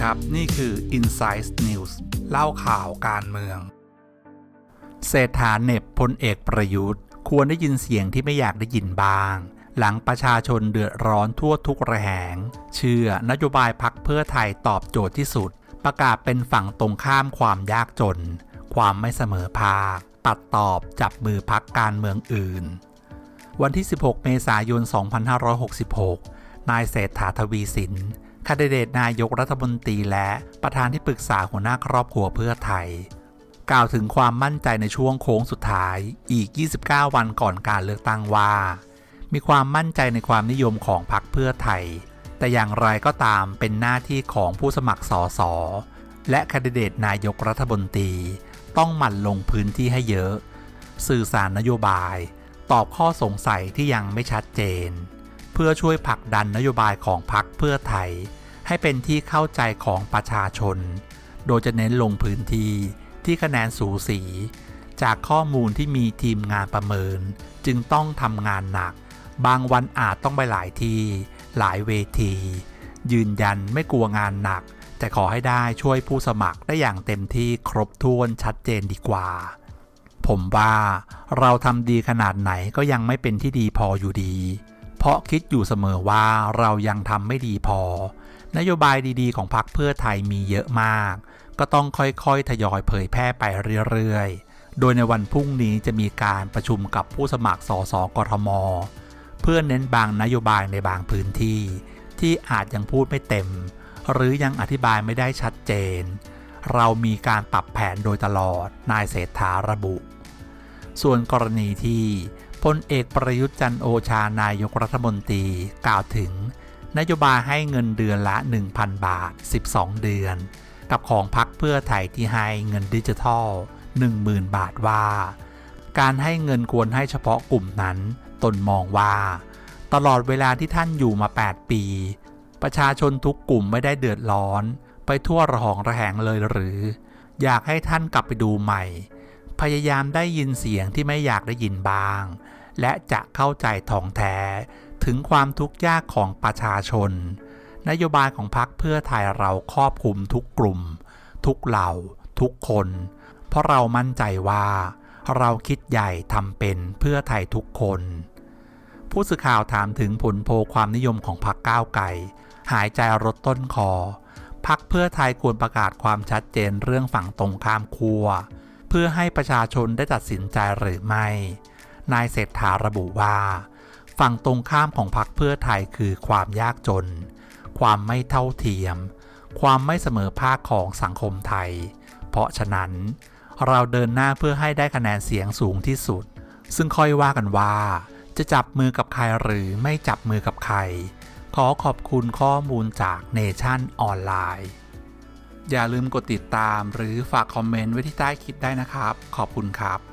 ครับ นี่คือ Insight News เล่าข่าวการเมือง เศรษฐาเน็บพลเอกประยุทธ์ ควรได้ยินเสียงที่ไม่อยากได้ยินบ้าง หลังประชาชนเดือดร้อนทั่วทุกระแหง เชื่อนโยบายพักเพื่อไทยตอบโจทย์ที่สุด ประกาศเป็นฝั่งตรงข้ามความยากจน ความไม่เสมอภาค ปัดตอบจับมือพักการเมืองอื่น วันที่ 16 เมษายน 2566 นายเศรษฐาทวีสิน คดเดตนายกรัฐมนตรีและประธานที่ปรึกษาหัวหน้าครอบครัวเพื่อไทย กล่าวถึงความมั่นใจในช่วงโค้งสุดท้ายอีก 29 วันก่อนการเลือกตั้งว่า มีความมั่นใจในความนิยมของพรรคเพื่อไทย แต่อย่างไรก็ตามเป็นหน้าที่ของผู้สมัครสอสอและคดเดตนายกรัฐมนตรีต้องหมั่นลงพื้นที่ให้เยอะ สื่อสารนโยบาย ตอบข้อสงสัยที่ยังไม่ชัดเจน เพื่อช่วยผลักดันนโยบายของพรรคเพื่อไทย ให้เป็นที่เข้าใจของประชาชน โดยจะเน้นลงพื้นที่ที่คะแนนสูสี จากข้อมูลที่มีทีมงานประเมิน จึงต้องทำงานหนัก บางวันอาจต้องไปหลายที่ หลายเวที ยืนยันไม่กลัวงานหนัก แต่ขอให้ได้ช่วยผู้สมัครได้อย่างเต็มที่ครบถ้วนชัดเจนดีกว่า ผมว่าเราทำดีขนาดไหนก็ยังไม่เป็นที่ดีพออยู่ดี เพราะคิดอยู่เสมอว่าเรายังทำไม่ดีพอ นโยบายดีๆ ของพรรคเพื่อไทยมีเยอะมาก ก็ต้องค่อยๆ ทยอยเผยแพร่ไปเรื่อยๆ โดยในวันพรุ่งนี้จะมีการประชุมกับผู้สมัครสสกทม เพื่อเน้นบางนโยบายในบางพื้นที่ ที่อาจยังพูดไม่เต็ม หรือยังอธิบายไม่ได้ชัดเจน เรามีการปรับแผนโดยตลอด นายเศรษฐาระบุ ส่วนกรณีที่พลเอกประยุทธ์จันโอชานายกรัฐมนตรีกล่าวถึง นโยบายให้เงินเดือนละ 1,000 บาท 12 เดือน กับของพักเพื่อไทยที่ให้เงินดิจิทัล 10,000 บาทว่า การให้เงินควรให้เฉพาะกลุ่มนั้น ตนมองว่า ตลอดเวลาที่ท่านอยู่มา 8 ปี ประชาชนทุกกลุ่มไม่ได้เดือดร้อน ไปทั่วระหองระแหงเลยหรือ อยากให้ท่านกลับไปดูใหม่ พยายามได้ยินเสียงที่ไม่อยากได้ยินบ้าง และจะเข้าใจท่องแท้ ถึงความทุกข์ยากของประชาชน นโยบายของพรรคเพื่อไทยเราครอบคลุมทุกกลุ่ม ทุกเหล่า ทุกคน เพราะเรามั่นใจว่า เราคิดใหญ่ทำเป็นเพื่อไทยทุกคน ผู้สื่อข่าวถามถึงผลโพลความนิยมของพรรคก้าวไก่ หายใจรถต้นคอพักเพื่อไทยควรประกาศความชัดเจนเรื่องฝั่งตรงข้ามขั้วเพื่อให้ประชาชนได้ตัดสินใจหรือไม่ นายเศรษฐาระบุว่า ฝั่งตรงข้ามของพรรคเพื่อไทยคือความยากจน ความไม่เท่าเทียม ความไม่เสมอภาคของสังคมไทย เพราะฉะนั้น เราเดินหน้าเพื่อให้ได้คะแนนเสียงสูงที่สุด ซึ่งค่อยว่ากันว่า จะจับมือกับใครหรือไม่จับมือกับใคร ขอขอบคุณข้อมูลจากเนชั่นออนไลน์ อย่าลืมกดติดตามหรือฝากคอมเมนต์ไว้ที่ใต้คลิปได้นะครับ ขอบคุณครับ